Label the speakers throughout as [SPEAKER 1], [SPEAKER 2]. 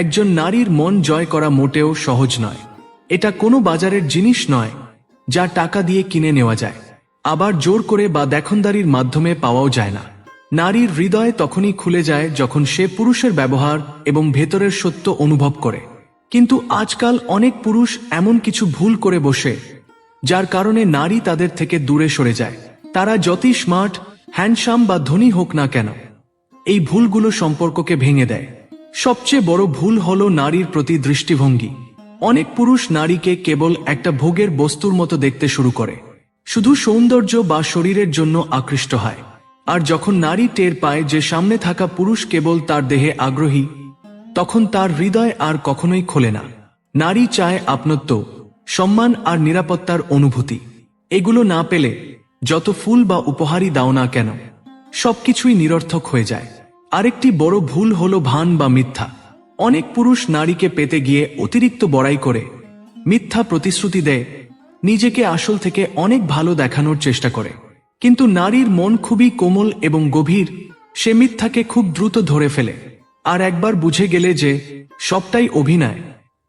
[SPEAKER 1] একজন নারীর মন জয় করা মোটেও সহজ নয়। এটা কোনো বাজারের জিনিস নয়, যা টাকা দিয়ে কিনে নেওয়া যায়। আবার জোর করে বা দেখনদারির মাধ্যমে পাওয়াও যায় না। নারীর হৃদয় তখনই খুলে যায় যখন সে পুরুষের ব্যবহার এবং ভেতরের সত্য অনুভব করে। কিন্তু আজকাল অনেক পুরুষ এমন কিছু ভুল করে বসে, যার কারণে নারী তাদের থেকে দূরে সরে যায়। তারা যতই স্মার্ট, হ্যান্ডসাম বা ধনী হোক না কেন, এই ভুলগুলো সম্পর্ককে ভেঙে দেয়। সবচেয়ে বড় ভুল হল নারীর প্রতি দৃষ্টিভঙ্গি। অনেক পুরুষ নারীকে কেবল একটা ভোগের বস্তুর মতো দেখতে শুরু করে। শুধু সৌন্দর্য বা শরীরের জন্য আকৃষ্ট হয়। আর যখন নারী টের পায় যে সামনে থাকা পুরুষ কেবল তার দেহে আগ্রহী, তখন তার হৃদয় আর কখনোই খোলে না। নারী চায় আপনত্ব, সম্মান আর নিরাপত্তার অনুভূতি। এগুলো না পেলে যত ফুল বা উপহারই দাও না কেন, সবকিছুই নিরর্থক হয়ে যায়। আরেকটি বড় ভুল হল ভান বা মিথ্যা। অনেক পুরুষ নারীকে পেতে গিয়ে অতিরিক্ত বড়াই করে, মিথ্যা প্রতিশ্রুতি দেয়, নিজেকে আসল থেকে অনেক ভালো দেখানোর চেষ্টা করে। কিন্তু নারীর মন খুবই কোমল এবং গভীর, সে মিথ্যাকে খুব দ্রুত ধরে ফেলে। আর একবার বুঝে গেলে যে, সবটাই অভিনয়।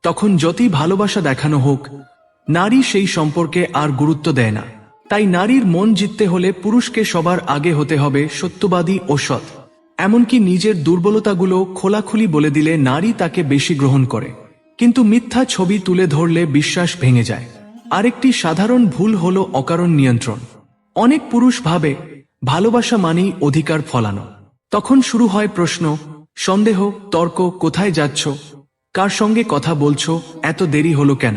[SPEAKER 1] তখন যতই ভালোবাসা দেখানো হোক, নারী সেই সম্পর্কে আর গুরুত্ব দেয় না। তাই নারীর মন জিততে হলে পুরুষকে সবার আগে হতে হবে সত্যবাদী ও সৎ এমনকি নিজের দুর্বলতাগুলো খোলাখুলি বলে দিলে নারী তাকে বেশি গ্রহণ করে। কিন্তু মিথ্যা ছবি তুলে ধরলে বিশ্বাস ভেঙে যায়। আরেকটি সাধারণ ভুল হল অকারণ নিয়ন্ত্রণ। অনেক পুরুষ ভাবে, ভালোবাসা মানেই অধিকার ফলানো। তখন শুরু হয় প্রশ্ন, সন্দেহ, তর্ক, কোথায় যাচ্ছ? কার সঙ্গে কথা বলছো? এত দেরি হলো কেন?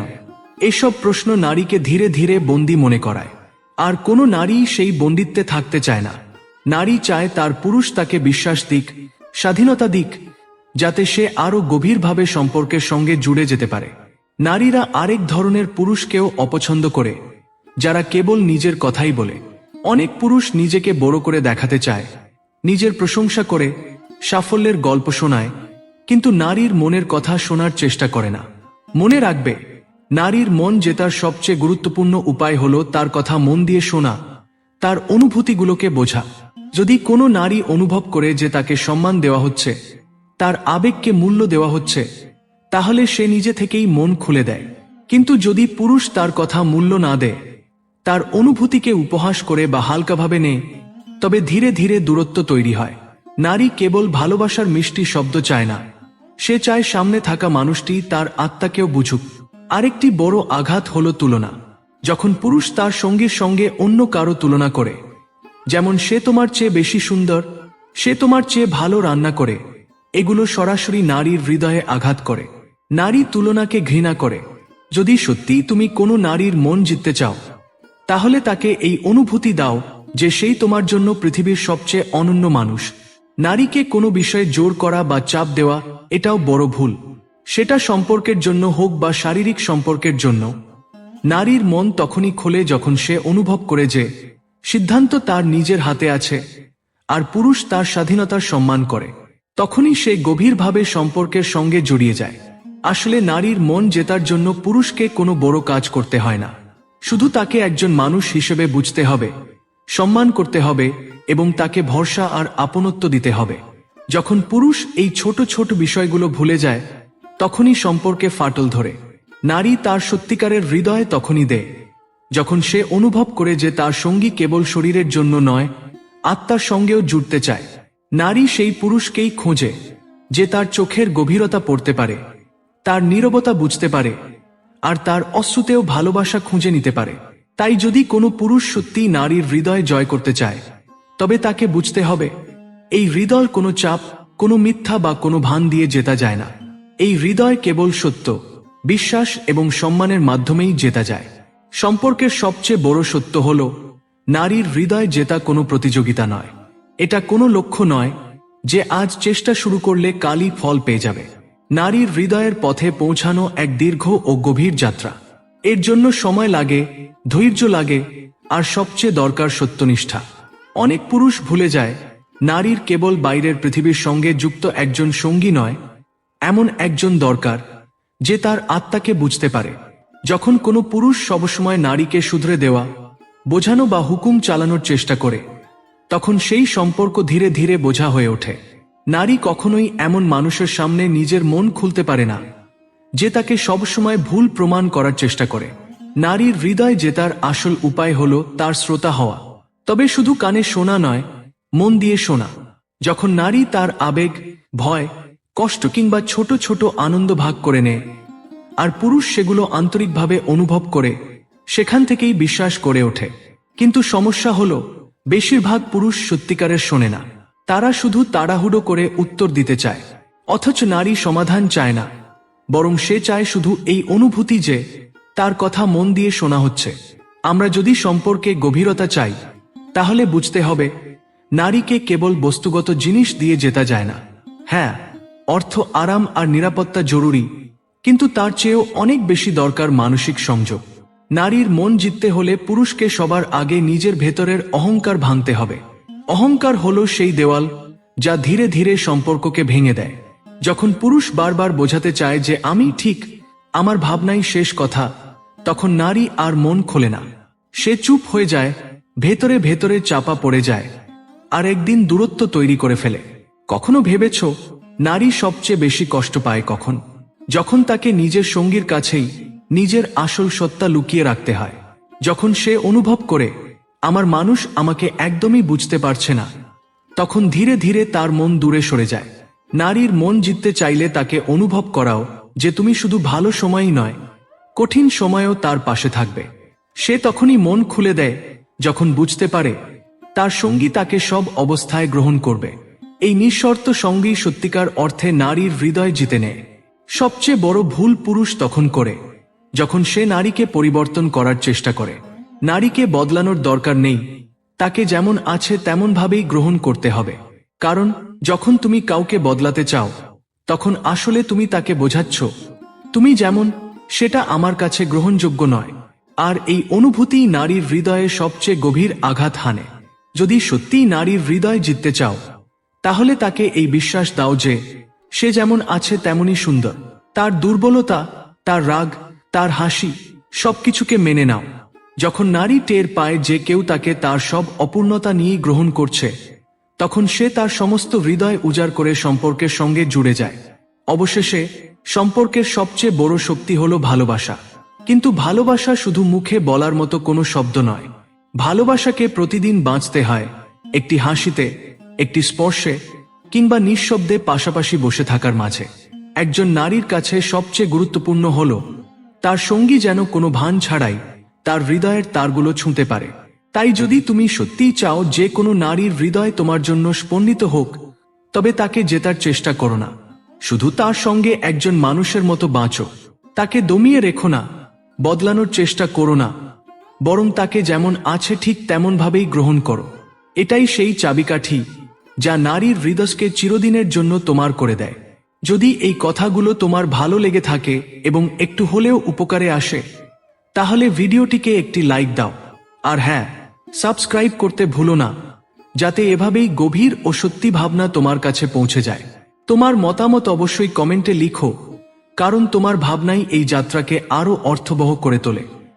[SPEAKER 1] এসব প্রশ্ন নারীকে ধীরে ধীরে বন্দি মনে করায়। আর কোনো নারী সেই বন্দিত্বে থাকতে চায় না। নারী চায় তার পুরুষ তাকে বিশ্বাস দিক, স্বাধীনতা দিক, যাতে সে আরও গভীরভাবে সম্পর্কের সঙ্গে জুড়ে যেতে পারে। নারীরা আরেক ধরনের পুরুষকেও অপছন্দ করে, যারা কেবল নিজের কথাই বলে। অনেক পুরুষ নিজেকে বড় করে দেখাতে চায়, নিজের প্রশংসা করে, সাফল্যের গল্প শোনায়, কিন্তু নারীর মনের কথা শোনার চেষ্টা করে না। মনে রাখবে, নারীর মন জেতার সবচেয়ে গুরুত্বপূর্ণ উপায় হল তার কথা মন দিয়ে শোনা, তার অনুভূতিগুলোকে বোঝা। যদি কোনো নারী অনুভব করে যে তাকে সম্মান দেওয়া হচ্ছে, তার আবেগকে মূল্য দেওয়া হচ্ছে, তাহলে সে নিজে থেকেই মন খুলে দেয়। কিন্তু যদি পুরুষ তার কথা মূল্য না দেয়, তার অনুভূতিকে উপহাস করে বা হালকাভাবে নেয়, তবে ধীরে ধীরে দূরত্ব তৈরি হয়। নারী কেবল ভালোবাসার মিষ্টি শব্দ চায় না। সে চায় সামনে থাকা মানুষটি তার আত্মাকেও বুঝুক। আরেকটি বড় আঘাত হল তুলনা। যখন পুরুষ তার সঙ্গীর সঙ্গে অন্য কারও তুলনা করে যেমন সে তোমার চেয়ে বেশি সুন্দর, সে তোমার চেয়ে ভালো রান্না করে। এগুলো সরাসরি নারীর হৃদয়ে আঘাত করে। নারী তুলনাকে ঘৃণা করে। যদি সত্যি তুমি কোনো নারীর মন জিততে চাও, তাহলে তাকে এই অনুভূতি দাও যে সেই তোমার জন্য পৃথিবীর সবচেয়ে অনন্য মানুষ। নারীকে কোনো বিষয়ে জোর করা বা চাপ দেওয়া, এটাও বড় ভুল। সেটা সম্পর্কের জন্য হোক বা শারীরিক সম্পর্কের জন্য। নারীর মন তখনই খোলে যখন সে অনুভব করে যে সিদ্ধান্ত তার নিজের হাতে আছে, আর পুরুষ তার স্বাধীনতার সম্মান করে। তখনই সে গভীরভাবে সম্পর্কের সঙ্গে জড়িয়ে যায়। আসলে নারীর মন জেতার জন্য পুরুষকে কোনো বড় কাজ করতে হয় না। শুধু তাকে একজন মানুষ হিসেবে বুঝতে হবে, সম্মান করতে হবে, এবং তাকে ভরসা আর আপনত্ব দিতে হবে। যখন পুরুষ এই ছোট ছোট বিষয়গুলো ভুলে যায়, তখনই সম্পর্কে ফাটল ধরে। নারী তার সত্যিকারের হৃদয় তখনই দেয়। যখন সে অনুভব করে যে তার সঙ্গী কেবল শরীরের জন্য নয়, আত্মার সঙ্গেও জুড়তে চায়। নারী সেই পুরুষকেই খোঁজে, যে তার চোখের গভীরতা পড়তে পারে, তার নীরবতা বুঝতে পারে, আর তার অশ্রুতেও ভালোবাসা খুঁজে নিতে পারে। তাই যদি কোনো পুরুষ সত্যি নারীর হৃদয় জয় করতে চায়, তবে তাকে বুঝতে হবে, এই হৃদয় কোনো চাপ, কোনো মিথ্যা বা কোনো ভান দিয়ে জেতা যায় না। এই হৃদয় কেবল সত্য, বিশ্বাস এবং সম্মানের মাধ্যমেই জেতা যায়। সম্পর্কের সবচেয়ে বড় সত্য হল, নারীর হৃদয় জেতা কোনো প্রতিযোগিতা নয়। এটা কোনো লক্ষ্য নয় যে আজ চেষ্টা শুরু করলে কালই ফল পেয়ে যাবে। নারীর হৃদয়ের পথে পৌঁছানো এক দীর্ঘ ও গভীর যাত্রা। এর জন্য সময় লাগে, ধৈর্য লাগে, আর সবচেয়ে দরকার সত্যনিষ্ঠা। অনেক পুরুষ ভুলে যায়, নারীর কেবল বাইরের পৃথিবীর সঙ্গে যুক্ত একজন সঙ্গী নয়, এমন একজন দরকার যে তার আত্মাকে বুঝতে পারে। যখন কোনো পুরুষ সবসময় নারীকে শুধরে দেওয়া, বোঝানো বা হুকুম চালানোর চেষ্টা করে, তখন সেই সম্পর্ক ধীরে ধীরে বোঝা হয়ে ওঠে। নারী কখনোই এমন মানুষের সামনে নিজের মন খুলতে পারে না, যে তাকে সবসময় ভুল প্রমাণ করার চেষ্টা করে। নারীর হৃদয় জেতার আসল উপায় হল তার শ্রোতা হওয়া। তবে শুধু কানে শোনা নয়, মন দিয়ে শোনা। যখন নারী তার আবেগ, ভয়, কষ্ট কিংবা ছোট ছোট আনন্দ ভাগ করে নেয় আর পুরুষ সেগুলো আন্তরিকভাবে অনুভব করে, সেখান থেকেই বিশ্বাস করে ওঠে। কিন্তু সমস্যা হল, বেশিরভাগ পুরুষ সত্যিকারের শোনে না। তারা শুধু তাড়াহুড়ো করে উত্তর দিতে চায়, অথচ নারী সমাধান চায় না। বরং সে চায় শুধু এই অনুভূতি যে, তার কথা মন দিয়ে শোনা হচ্ছে। আমরা যদি সম্পর্কে গভীরতা চাই, তাহলে বুঝতে হবে, নারীকে কেবল বস্তুগত জিনিস দিয়ে জেতা যায় না। হ্যাঁ অর্থ আরাম আর নিরাপত্তা জরুরি। কিন্তু তার চেয়েও অনেক বেশি দরকার মানসিক সংযোগ। নারীর মন জিততে হলে পুরুষকে সবার আগে নিজের ভেতরের অহংকার ভাঙতে হবে। অহংকার হলো সেই দেওয়াল যা ধীরে ধীরে সম্পর্ককে ভেঙে দেয়। যখন পুরুষ বারবার বোঝাতে চায় যে আমি ঠিক, আমার ভাবনাই শেষ কথা, তখন নারী আর মন খোলে না। সে চুপ হয়ে যায়, ভেতরে ভেতরে চাপা পড়ে যায়, আর একদিন দূরত্ব তৈরি করে ফেলে। কখনো ভেবেছ, নারী সবচেয়ে বেশি কষ্ট পায় কখন? যখন তাকে নিজের সঙ্গীর কাছেই নিজের আসল সত্তা লুকিয়ে রাখতে হয়, যখন সে অনুভব করে, আমার মানুষ আমাকে একদমই বুঝতে পারছে না, তখন ধীরে ধীরে তার মন দূরে সরে যায়। নারীর মন জিততে চাইলে তাকে অনুভব করাও যে তুমি শুধু ভালো সময়ই নয়, কঠিন সময়ও তার পাশে থাকবে। সে তখনই মন খুলে দেয়, যখন বুঝতে পারে তার সঙ্গী তাকে সব অবস্থায় গ্রহণ করবে। এই নিঃশর্ত সঙ্গী সত্যিকার অর্থে নারীর হৃদয় জিতে নেয়। সবচেয়ে বড় ভুল পুরুষ তখন করে, যখন সে নারীকে পরিবর্তন করার চেষ্টা করে। নারীকে বদলানোর দরকার নেই, তাকে যেমন আছে তেমনভাবেই গ্রহণ করতে হবে। কারণ, যখন তুমি কাউকে বদলাতে চাও, তখন আসলে তুমি তাকে বোঝাচ্ছ, তুমি যেমন, সেটা আমার কাছে গ্রহণযোগ্য নয়। আর এই অনুভূতিই নারীর হৃদয়ে সবচেয়ে গভীর আঘাত হানে। যদি সত্যিই নারীর হৃদয় জিততে চাও, তাহলে তাকে এই বিশ্বাস দাও যে সে যেমন আছে তেমনই সুন্দর। তার দুর্বলতা, তার রাগ, তার হাসি, সবকিছুকে মেনে নাও। যখন নারী টের পায় যে কেউ তাকে তার সব অপূর্ণতা নিয়ে গ্রহণ করছে, তখন সে তার সমস্ত হৃদয় উজাড় করে সম্পর্কের সঙ্গে জুড়ে যায়। অবশেষে, সম্পর্কের সবচেয়ে বড় শক্তি হল ভালোবাসা। কিন্তু ভালোবাসা শুধু মুখে বলার মতো কোনো শব্দ নয়। ভালোবাসাকে প্রতিদিন বাঁচতে হয়। একটি হাসিতে, একটি স্পর্শে কিংবা নিঃশব্দে পাশাপাশি বসে থাকার মাঝে, একজন নারীর কাছে সবচেয়ে গুরুত্বপূর্ণ হল, তার সঙ্গী যেন কোনো ভান ছাড়াই তার হৃদয়ের তারগুলো ছুঁতে পারে। তাই যদি তুমি সত্যিই চাও যে কোনো নারীর হৃদয় তোমার জন্য স্পন্দিত হোক, তবে তাকে জেতার চেষ্টা করো না। শুধু তার সঙ্গে একজন মানুষের মতো বাঁচো। তাকে দমিয়ে রেখো না, বদলানোর চেষ্টা করো না, বরং তাকে যেমন আছে ঠিক তেমনভাবেই গ্রহণ করো। এটাই সেই চাবিকাঠি যা নারীর হৃদয়কে চিরদিনের জন্য তোমার করে দেয়। যদি এই কথাগুলো তোমার ভালো লেগে থাকে এবং একটু হলেও উপকারে আসে, তাহলে ভিডিওটিকে একটি লাইক দাও। আর হ্যাঁ সাবস্ক্রাইব করতে ভুলো না, যাতে এভাবেই গভীর ও সত্যি ভাবনা তোমার কাছে পৌঁছে যায়। তোমার মতামত অবশ্যই কমেন্টে লিখো, কারণ তোমার ভাবনাই এই যাত্রাকে আরও অর্থবহ করে তোলে।